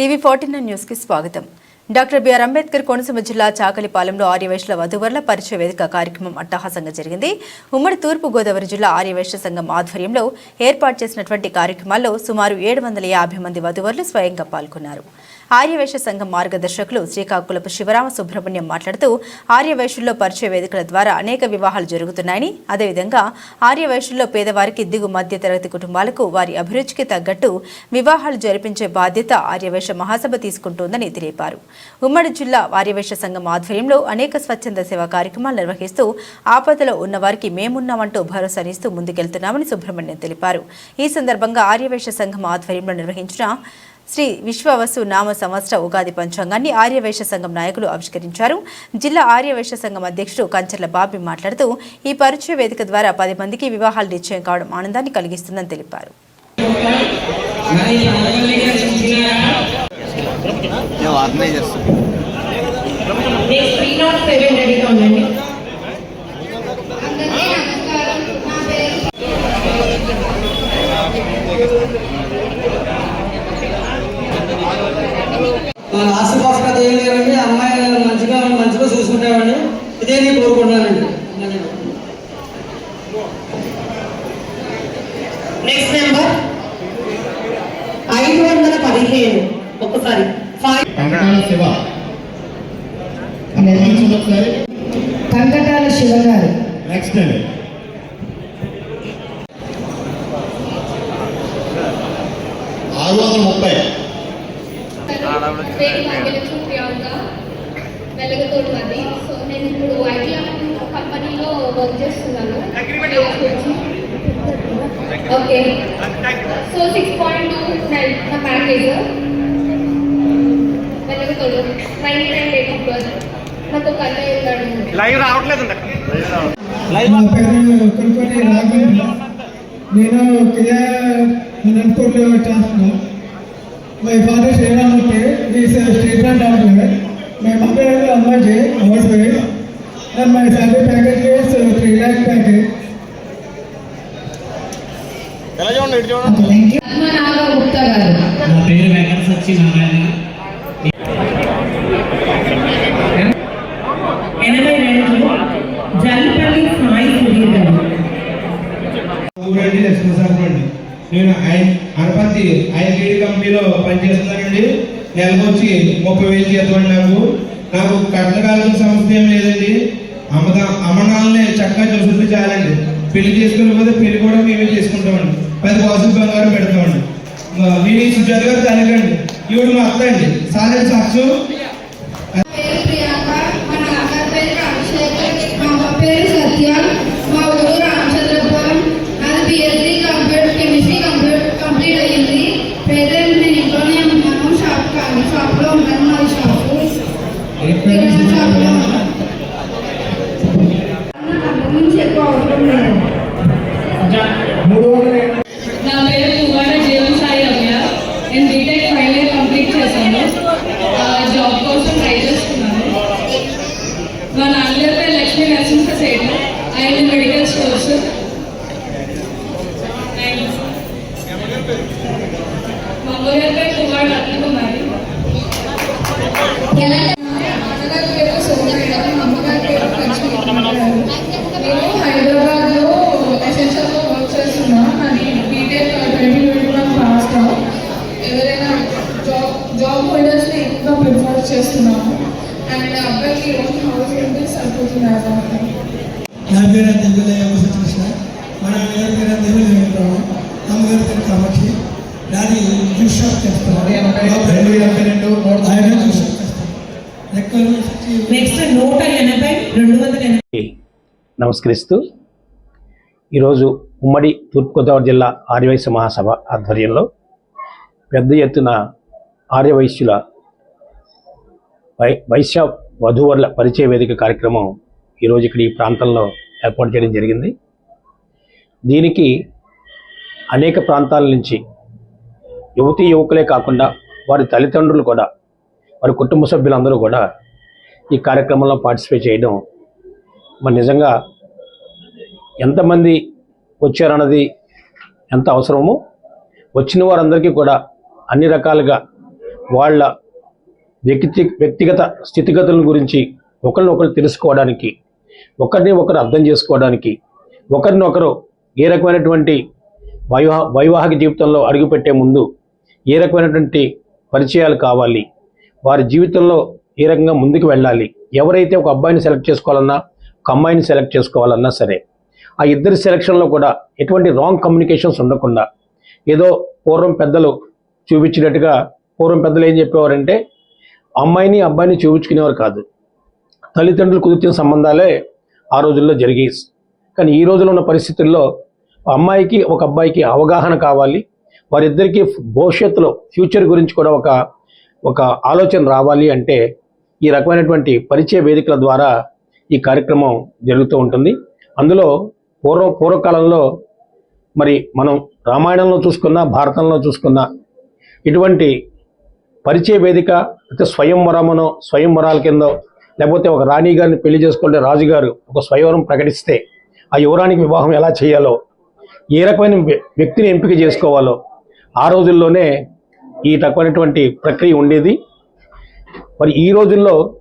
TV fourteen news న్యూస్కి స్వాగతం. Doctor BR Ambedkar Konaseema జిల్లా చాకలిపాలెంలో ఆర్యవైశ్యుల వధువర్ల పరిచయ వేదిక కార్యక్రమం అట్టహాసంగా జరిగింది. ఉమ్మడి తూర్పు గోదావరి జిల్లా ఆర్యవైశ్య సంఘం ఆధ్వర్యంలో ఏర్పాటు చేసినటువంటి కార్యక్రమాల్లో సుమారు ఏడు వందల యాభై మంది వధువర్లు స్వయంగా పాల్గొన్నారు. ఆర్యవైశ్య సంఘం మార్గదర్శకులు శ్రీకాకుళపు శివరామ సుబ్రహ్మణ్యం మాట్లాడుతూ ఆర్యవైశ్యుల్లో పరిచయ వేదికల ద్వారా అనేక వివాహాలు జరుగుతున్నాయని అదేవిధంగా ఆర్యవైశ్యుల్లో పేదవారికి దిగు మధ్య తరగతి కుటుంబాలకు వారి అభిరుచికి తగ్గట్టు వివాహాలు జరిపించే బాధ్యత ఆర్యవైశ్య మహాసభ తీసుకుంటోందని తెలిపారు. ఉమ్మడి జిల్లా ఆర్యవైశ్య సంఘం ఆధ్వర్యంలో అనేక స్వచ్ఛంద సేవా కార్యక్రమాలు నిర్వహిస్తూ ఆపదలో ఉన్నవారికి మేమున్నామంటూ భరోసానిస్తూ ముందుకెళ్తున్నామని సుబ్రహ్మణ్యం తెలిపారు. ఈ సందర్భంగా ఆర్యవైశ్య సంఘం ఆధ్వర్యంలో నిర్వహించిన శ్రీ విశ్వవసు నామ సంవత్సర ఉగాది పంచాంగాన్ని ఆర్యవైశ్య సంఘం నాయకులు ఆవిష్కరించారు. జిల్లా ఆర్యవైశ్య సంఘం అధ్యక్షుడు కంచర్ల బాబి మాట్లాడుతూ ఈ పరిచయ వేదిక ద్వారా పది మందికి వివాహాలు నిశ్చయం కావడం ఆనందాన్ని కలిగిస్తుందని తెలిపారు. మన ఆశపాసకత ఏం లేదండి అమ్మాయి మంచిగా మంచిగా చూసుకుంటామండి ఇదే నేను కోరుకుంటున్నానండి. నెక్స్ట్ నెంబర్ ఐదు వందల పదిహేను. ఒక్కసారి. ఫైవ్ కంకటాల శివ. ఒకసారి? కంకటాల శివ గారు. నెక్స్ట్ అండి. ఆరు వందల ముప్పై. పేరు భాగ్యలక్ష్మి ప్రియాంక వెలగతోటి అది. సో నేను ఇప్పుడు ఐటీఎం కంపెనీలో వర్క్ చేస్తున్నాను. Okay so six point two nine నా package వెలగతోడు ninety nine date of birth నాకు ఒక అన్నయ్య ఉన్నాడు నా పేరు కొనుక్కొని రాఘవేంద్ర నేను కియా అనంతపూర్లో చేస్తున్నాను. my father Sriramamurthy is state bank officer my mother Ammaji housewife and my salary package is three lakh package Padmanabha Gupta గారు నా పేరు వెంకట సత్యనారాయణ ఎనభై రెండు జల్పల్లి సాయి సుధీర్ గారు ఊరండి లక్ష్మీసాగర్ అండి నేను ఆయన అనపతి ఐఎల్ఈడి కంపెనీలో పనిచేస్తున్నానండి నెలకు వచ్చి ముప్పై వేలు జీతం నాకు నాకు కట్టకాల్సిన సమస్య ఏం లేదండి. అమ్మదా అమణాలని చక్కగా చూసుకుంటే చాలండి. పెళ్ళి చేసుకుని పోతే పెళ్ళి కూడా మేమే చేసుకుంటామండి. పది కోసం బంగారం పెడతామండి. నేను సుజాత గారు తనకండి ఈవిడ మా అత్త అండి. సాధన సాక్ష్యం కిరాణా నా పేరు దివ్యులయ్య కృష్ణ మన గారి పేరు దివ్యులయ్య వెంకటరావు అమ్మగారి పేరు కామాక్షి డాడీ జ్యూస్ షాప్ చేస్తాను నమస్కరిస్తూ ఈరోజు ఉమ్మడి తూర్పుగోదావరి జిల్లా ఆర్యవైశ్య మహాసభ ఆధ్వర్యంలో పెద్ద ఎత్తున ఆర్యవైశ్యుల వై వైశ్య వధూవరుల పరిచయ వేదిక కార్యక్రమం ఈరోజు ఇక్కడ ఈ ప్రాంతంలో ఏర్పాటు చేయడం జరిగింది. దీనికి అనేక ప్రాంతాల నుంచి యువతీ యువకులే కాకుండా వారి తల్లిదండ్రులు కూడా వారి కుటుంబ సభ్యులందరూ కూడా ఈ కార్యక్రమంలో పార్టిసిపేట్ చేయడం మరి నిజంగా ఎంతమంది వచ్చారన్నది ఎంత అవసరమో వచ్చిన వారందరికీ కూడా అన్ని రకాలుగా వాళ్ళ వ్యక్తి వ్యక్తిగత స్థితిగతుల గురించి ఒకరినొకరు తెలుసుకోవడానికి ఒకరిని ఒకరు అర్థం చేసుకోవడానికి ఒకరినొకరు ఏ రకమైనటువంటి వైవా వైవాహిక జీవితంలో అడుగుపెట్టే ముందు ఏ రకమైనటువంటి పరిచయాలు కావాలి వారి జీవితంలో ఏ రకంగా ముందుకు వెళ్ళాలి ఎవరైతే ఒక అబ్బాయిని సెలెక్ట్ చేసుకోవాలన్నా ఒక అమ్మాయిని సెలెక్ట్ చేసుకోవాలన్నా సరే ఆ ఇద్దరి సెలక్షన్లో కూడా ఎటువంటి రాంగ్ కమ్యూనికేషన్స్ ఉండకుండా ఏదో పూర్వం పెద్దలు చూపించినట్టుగా పూర్వం పెద్దలు ఏం చెప్పేవారంటే అమ్మాయిని అబ్బాయిని చూపించుకునేవారు కాదు. తల్లిదండ్రులు కుదిర్చిన సంబంధాలే ఆ రోజుల్లో జరిగేవి కానీ ఈ రోజుల్లో ఉన్న పరిస్థితుల్లో అమ్మాయికి ఒక అబ్బాయికి అవగాహన కావాలి. వారిద్దరికీ భవిష్యత్తులో ఫ్యూచర్ గురించి కూడా ఒక ఒక ఆలోచన రావాలి అంటే ఈ రకమైనటువంటి పరిచయ వేదికల ద్వారా ఈ కార్యక్రమం జరుగుతూ ఉంటుంది. అందులో పూర్వ పూర్వకాలంలో మరి మనం రామాయణంలో చూసుకున్నా భారతంలో చూసుకున్నా ఇటువంటి పరిచయ వేదిక అయితే స్వయంవరమనో స్వయంవరాల కిందో లేకపోతే ఒక రాణి గారిని పెళ్ళి చేసుకుంటే రాజుగారు ఒక స్వయంవరం ప్రకటిస్తే ఆ యువరానికి వివాహం ఎలా చేయాలో ఏ రకమైన వ్య- వ్యక్తిని ఎంపిక చేసుకోవాలో ఆ రోజుల్లోనే ఈ రకమైనటువంటి ప్రక్రియ ఉండేది. మరి ఈ రోజుల్లో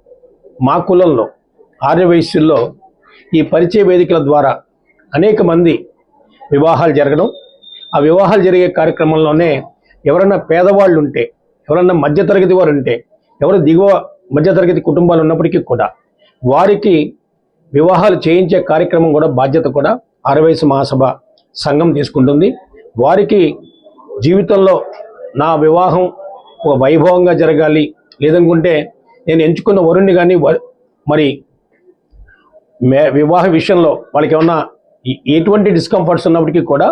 మా కులంలో ఆర్యవయస్సుల్లో ఈ పరిచయ వేదికల ద్వారా అనేక మంది వివాహాలు జరగడం. ఆ వివాహాలు జరిగే కార్యక్రమంలోనే ఎవరైనా పేదవాళ్ళు ఉంటే ఎవరన్నా మధ్యతరగతి వారు ఉంటే ఎవరు దిగువ మధ్యతరగతి కుటుంబాలు ఉన్నప్పటికీ కూడా వారికి వివాహాలు చేయించే కార్యక్రమం కూడా బాధ్యత కూడా ఆరవయసు మహాసభ సంఘం తీసుకుంటుంది. వారికి జీవితంలో నా వివాహం ఒక వైభవంగా జరగాలి లేదనుకుంటే నేను ఎంచుకున్న వరుణ్ణి కానీ మరి మే వివాహ విషయంలో వాళ్ళకి ఏమన్నా ఎటువంటి డిస్కంఫర్ట్స్ ఉన్నప్పటికీ కూడా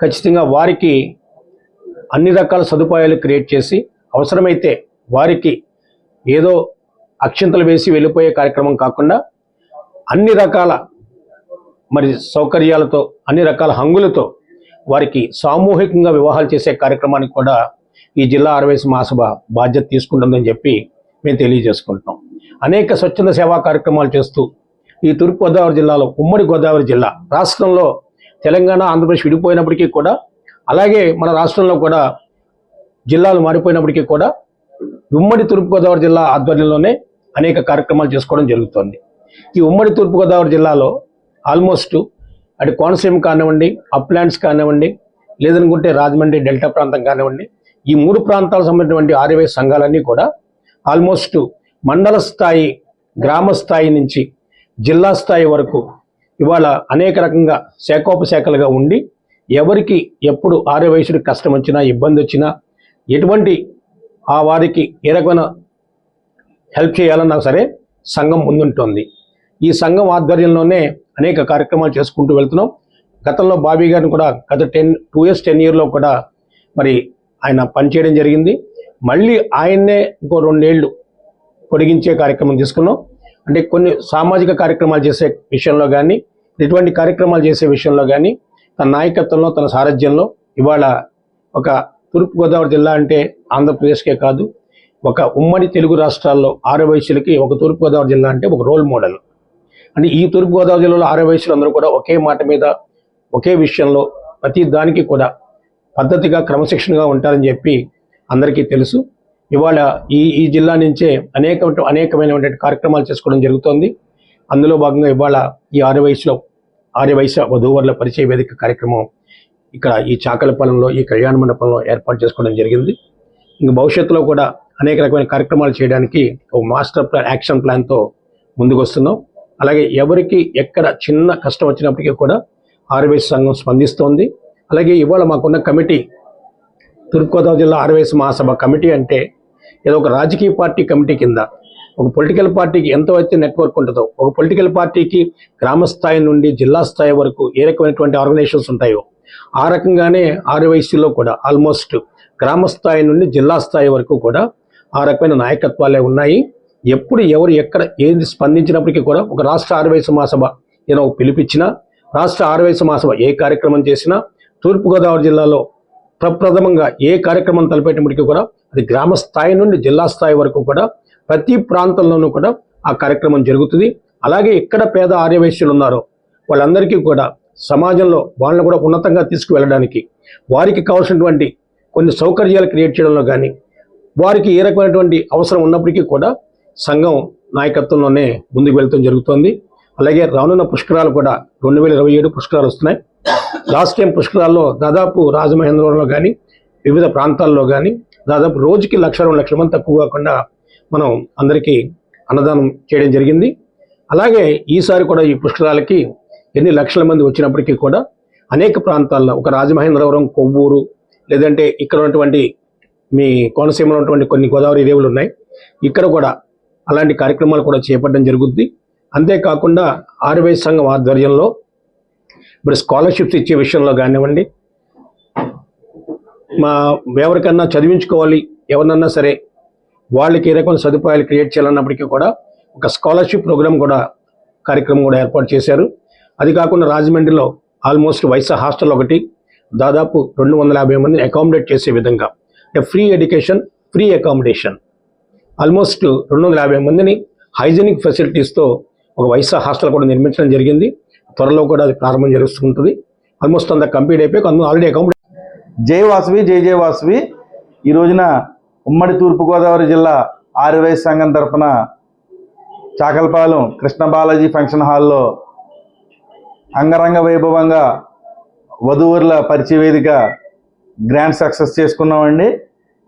ఖచ్చితంగా వారికి అన్ని రకాల సదుపాయాలు క్రియేట్ చేసి అవసరమైతే వారికి ఏదో అక్షింతలు వేసి వెళ్ళిపోయే కార్యక్రమం కాకుండా అన్ని రకాల మరి సౌకర్యాలతో అన్ని రకాల హంగులతో వారికి సామూహికంగా వివాహాలు చేసే కార్యక్రమానికి కూడా ఈ జిల్లా ఆర్వైస్ మహాసభ బాధ్యత తీసుకుంటుందని చెప్పి మేము తెలియజేసుకుంటున్నాం. అనేక స్వచ్ఛంద సేవా కార్యక్రమాలు చేస్తూ ఈ తూర్పుగోదావరి జిల్లాలో ఉమ్మడి గోదావరి జిల్లా రాష్ట్రంలో తెలంగాణ ఆంధ్రప్రదేశ్ విడిపోయినప్పటికీ కూడా అలాగే మన రాష్ట్రంలో కూడా జిల్లాలు మారిపోయినప్పటికీ కూడా ఉమ్మడి తూర్పుగోదావరి జిల్లా ఆధ్వర్యంలోనే అనేక కార్యక్రమాలు చేసుకోవడం జరుగుతోంది. ఈ ఉమ్మడి తూర్పుగోదావరి జిల్లాలో ఆల్మోస్ట్ అటు కోనసీమ కానివ్వండి అప్లాండ్స్ కానివ్వండి లేదనుకుంటే రాజమండ్రి డెల్టా ప్రాంతం కానివ్వండి ఈ మూడు ప్రాంతాలకు సంబంధించినటువంటి ఆర్యవై సంఘాలన్నీ కూడా ఆల్మోస్ట్ మండల స్థాయి గ్రామ స్థాయి నుంచి జిల్లా స్థాయి వరకు ఇవాళ అనేక రకంగా శాఖోపశాఖలుగా ఉండి ఎవరికి ఎప్పుడు ఆర్యవయసుడికి కష్టం వచ్చినా ఇబ్బంది వచ్చినా ఎటువంటి ఆ వారికి ఏ రకమైన హెల్ప్ చేయాలన్నా సరే సంఘం ముందుంటుంది. ఈ సంఘం ఆధ్వర్యంలోనే అనేక కార్యక్రమాలు చేసుకుంటూ వెళ్తున్నాం. గతంలో బాబీ గారిని కూడా గత టెన్ టూ ఇయర్స్ టెన్ ఇయర్లో కూడా మరి ఆయన పనిచేయడం జరిగింది. మళ్ళీ ఆయన్నే ఇంకో రెండేళ్ళు పొడిగించే కార్యక్రమం తీసుకున్నాం. అంటే కొన్ని సామాజిక కార్యక్రమాలు చేసే విషయంలో కానీ ఇటువంటి కార్యక్రమాలు చేసే విషయంలో కానీ తన నాయకత్వంలో తన సారథ్యంలో ఇవాళ ఒక తూర్పుగోదావరి జిల్లా అంటే ఆంధ్రప్రదేశ్కే కాదు ఒక ఉమ్మడి తెలుగు రాష్ట్రాల్లో ఆరు వయసులకి ఒక తూర్పుగోదావరి జిల్లా అంటే ఒక రోల్ మోడల్. అంటే ఈ తూర్పుగోదావరి జిల్లాలో ఆరు వయసులు అందరూ కూడా ఒకే మాట మీద ఒకే విషయంలో ప్రతి దానికి కూడా పద్ధతిగా క్రమశిక్షణగా ఉంటారని చెప్పి అందరికీ తెలుసు. ఇవాళ ఈ ఈ జిల్లా నుంచే అనేక అనేకమైనటువంటి కార్యక్రమాలు చేసుకోవడం జరుగుతోంది. అందులో భాగంగా ఇవాళ ఈ ఆరు వయసులో ఆర్యవైశ్య వయసు వధూవరుల పరిచయ వేదిక కార్యక్రమం ఇక్కడ ఈ చాకలపాలెంలో ఈ కళ్యాణ మండపంలో ఏర్పాటు చేసుకోవడం జరిగింది. ఇంక భవిష్యత్తులో కూడా అనేక రకమైన కార్యక్రమాలు చేయడానికి ఒక మాస్టర్ ప్లాన్ యాక్షన్ ప్లాన్తో ముందుకు వస్తున్నాం అలాగే ఎవరికి ఎక్కడ చిన్న కష్టం వచ్చినప్పటికీ కూడా ఆర్యవైశ్య సంఘం స్పందిస్తోంది. అలాగే ఇవాళ మాకున్న కమిటీ తూర్పుగోదావరి జిల్లా ఆర్యవైశ్య మహాసభ కమిటీ అంటే ఏదో ఒక రాజకీయ పార్టీ కమిటీ కింద ఒక పొలిటికల్ పార్టీకి ఎంత అయితే నెట్వర్క్ ఉంటుందో ఒక పొలిటికల్ పార్టీకి గ్రామ స్థాయి నుండి జిల్లా స్థాయి వరకు ఏ రకమైనటువంటి ఆర్గనైజేషన్స్ ఉంటాయో ఆ రకంగానే ఆర్వైసీలో కూడా ఆల్మోస్ట్ గ్రామ స్థాయి నుండి జిల్లా స్థాయి వరకు కూడా ఆ రకమైన నాయకత్వాలే ఉన్నాయి. ఎప్పుడు ఎవరు ఎక్కడ ఏది స్పందించినప్పటికీ కూడా ఒక రాష్ట్ర ఆర్యవైశ్య మహాసభ ఏదో ఒక పిలిపించినా రాష్ట్ర ఆర్యవైశ్య మహాసభ ఏ కార్యక్రమం చేసినా తూర్పుగోదావరి జిల్లాలో ప్రప్రథమంగా ఏ కార్యక్రమం తలపెట్టినప్పటికీ కూడా అది గ్రామ స్థాయి నుండి జిల్లా స్థాయి వరకు కూడా ప్రతి ప్రాంతంలోనూ కూడా ఆ కార్యక్రమం జరుగుతుంది. అలాగే ఎక్కడ పేద ఆర్యవైశ్యులు ఉన్నారో. వాళ్ళందరికీ కూడా సమాజంలో వాళ్ళని కూడా ఉన్నతంగా తీసుకువెళ్ళడానికి వారికి కావాల్సినటువంటి కొన్ని సౌకర్యాలు క్రియేట్ చేయడంలో కానీ వారికి ఏ రకమైనటువంటి అవసరం ఉన్నప్పటికీ కూడా సంఘం నాయకత్వంలోనే ముందుకు వెళ్తాం జరుగుతోంది. అలాగే రానున్న పుష్కరాలు కూడా రెండు వేల ఇరవై ఏడు పుష్కరాలు వస్తున్నాయి. లాస్ట్ టైం పుష్కరాల్లో దాదాపు రాజమహేంద్రవరంలో కానీ వివిధ ప్రాంతాల్లో కానీ దాదాపు రోజుకి లక్ష రెండు లక్షల మంది తక్కువ కాకుండా మనం అందరికీ అన్నదానం చేయడం జరిగింది. అలాగే ఈసారి కూడా ఈ పుష్కరాలకి ఎన్ని లక్షల మంది వచ్చినప్పటికీ కూడా అనేక ప్రాంతాల్లో ఒక రాజమహేంద్రవరం కొవ్వూరు లేదంటే ఇక్కడ ఉన్నటువంటి మీ కోనసీమలో ఉన్నటువంటి కొన్ని గోదావరి రేవులు ఉన్నాయి. ఇక్కడ కూడా అలాంటి కార్యక్రమాలు కూడా చేపట్టడం జరుగుద్ది. అంతేకాకుండా ఆర్వై సంఘం ఆధ్వర్యంలో ఇప్పుడు స్కాలర్షిప్స్ ఇచ్చే విషయంలో కానివ్వండి మా ఎవరికన్నా చదివించుకోవాలి ఎవరినన్నా సరే వాళ్ళకి ఏ రకమైన సదుపాయాలు క్రియేట్ చేయాలన్నప్పటికీ కూడా ఒక స్కాలర్షిప్ ప్రోగ్రామ్ కూడా కార్యక్రమం కూడా ఏర్పాటు చేశారు. అది కాకుండా రాజమండ్రిలో ఆల్మోస్ట్ వైసా హాస్టల్ ఒకటి దాదాపు రెండు వందల యాభై మందిని అకామిడేట్ చేసే విధంగా. అంటే free education free accommodation almost రెండు వందల యాభై మందిని హైజీనిక్ ఫెసిలిటీస్తో ఒక వైసా హాస్టల్ కూడా నిర్మించడం జరిగింది. త్వరలో కూడా అది ప్రారంభం జరుగుతుంటుంది. ఆల్మోస్ట్ అంతా కంప్లీట్ అయిపోయి ఆల్రెడీ అకామిడేట్ జై వాసవి జై జై వాసవి. ఈ రోజున ఉమ్మడి తూర్పుగోదావరి జిల్లా ఆర్యవై సంఘం తరపున చాకల్పాలెం కృష్ణ బాలాజీ ఫంక్షన్ హాల్లో అంగరంగ వైభవంగా వధువుల పరిచయ వేదిక గ్రాండ్ సక్సెస్ చేసుకున్నామండి.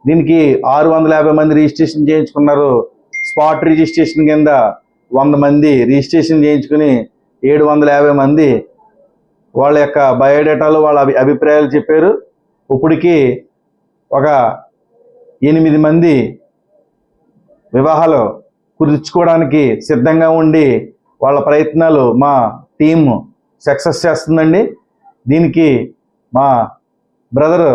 దీనికి ఆరు వందల యాభై మంది రిజిస్ట్రేషన్ చేయించుకున్నారు. స్పాట్ రిజిస్ట్రేషన్ కింద వంద మంది రిజిస్ట్రేషన్ చేయించుకుని ఏడు వందల యాభై మంది వాళ్ళ యొక్క బయోడేటాలు వాళ్ళ అభిప్రాయాలు చెప్పారు. ఇప్పటికీ ఒక ఎనిమిది మంది వివాహాలు కుదుర్చుకోవడానికి సిద్ధంగా ఉండి వాళ్ళ ప్రయత్నాలు మా టీం సక్సెస్ చేస్తుందండి. దీనికి మా బ్రదర్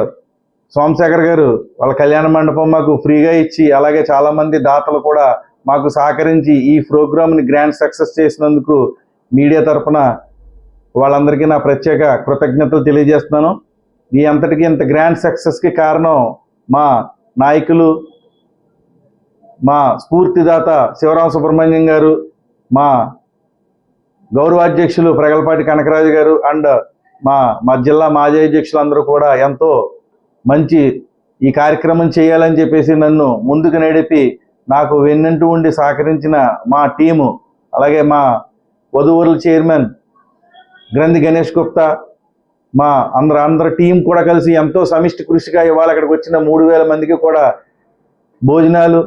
సోమశేఖర్ గారు వాళ్ళ కళ్యాణ మండపం మాకు ఫ్రీగా ఇచ్చి అలాగే చాలామంది దాతలు కూడా మాకు సహకరించి ఈ ప్రోగ్రామ్ని గ్రాండ్ సక్సెస్ చేసినందుకు మీడియా తరఫున వాళ్ళందరికీ నా ప్రత్యేక కృతజ్ఞతలు తెలియజేస్తున్నాను. ఈ అంతటికి ఇంత గ్రాండ్ సక్సెస్కి కారణం మా నాయకులు మా స్ఫూర్తిదాత శివరామ సుబ్రహ్మణ్యం గారు మా గౌరవాధ్యక్షులు ప్రగల్పాటి కనకరాజు గారు అండ్ మా మా జిల్లా మాజీ అధ్యక్షులు అందరూ కూడా ఎంతో మంచి ఈ కార్యక్రమం చేయాలని చెప్పేసి నన్ను ముందుకు నడిపి నాకు వెన్నంటూ ఉండి సహకరించిన మా టీము అలాగే మా వధువురుల చైర్మన్ గ్రంథి గణేష్ గుప్తా మా అందరు అందరు టీం కూడా కలిసి ఎంతో సమిష్టి కృషిగా ఇవాళ అక్కడికి వచ్చిన మూడు వేల మందికి కూడా భోజనాలు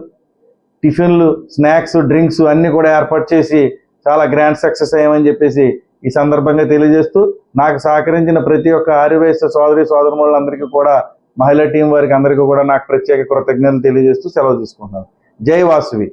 టిఫిన్లు స్నాక్స్ డ్రింక్స్ అన్నీ కూడా ఏర్పాటు చేసి చాలా గ్రాండ్ సక్సెస్ అయ్యామని చెప్పేసి ఈ సందర్భంగా తెలియజేస్తూ నాకు సహకరించిన ప్రతి ఒక్క ఆర్యవయస్సు సోదరి సోదరులందరికీ కూడా మహిళా టీం వారికి అందరికీ కూడా నాకు ప్రత్యేక కృతజ్ఞతలు తెలియజేస్తూ సెలవు తీసుకుంటున్నాను. జై వాసువి.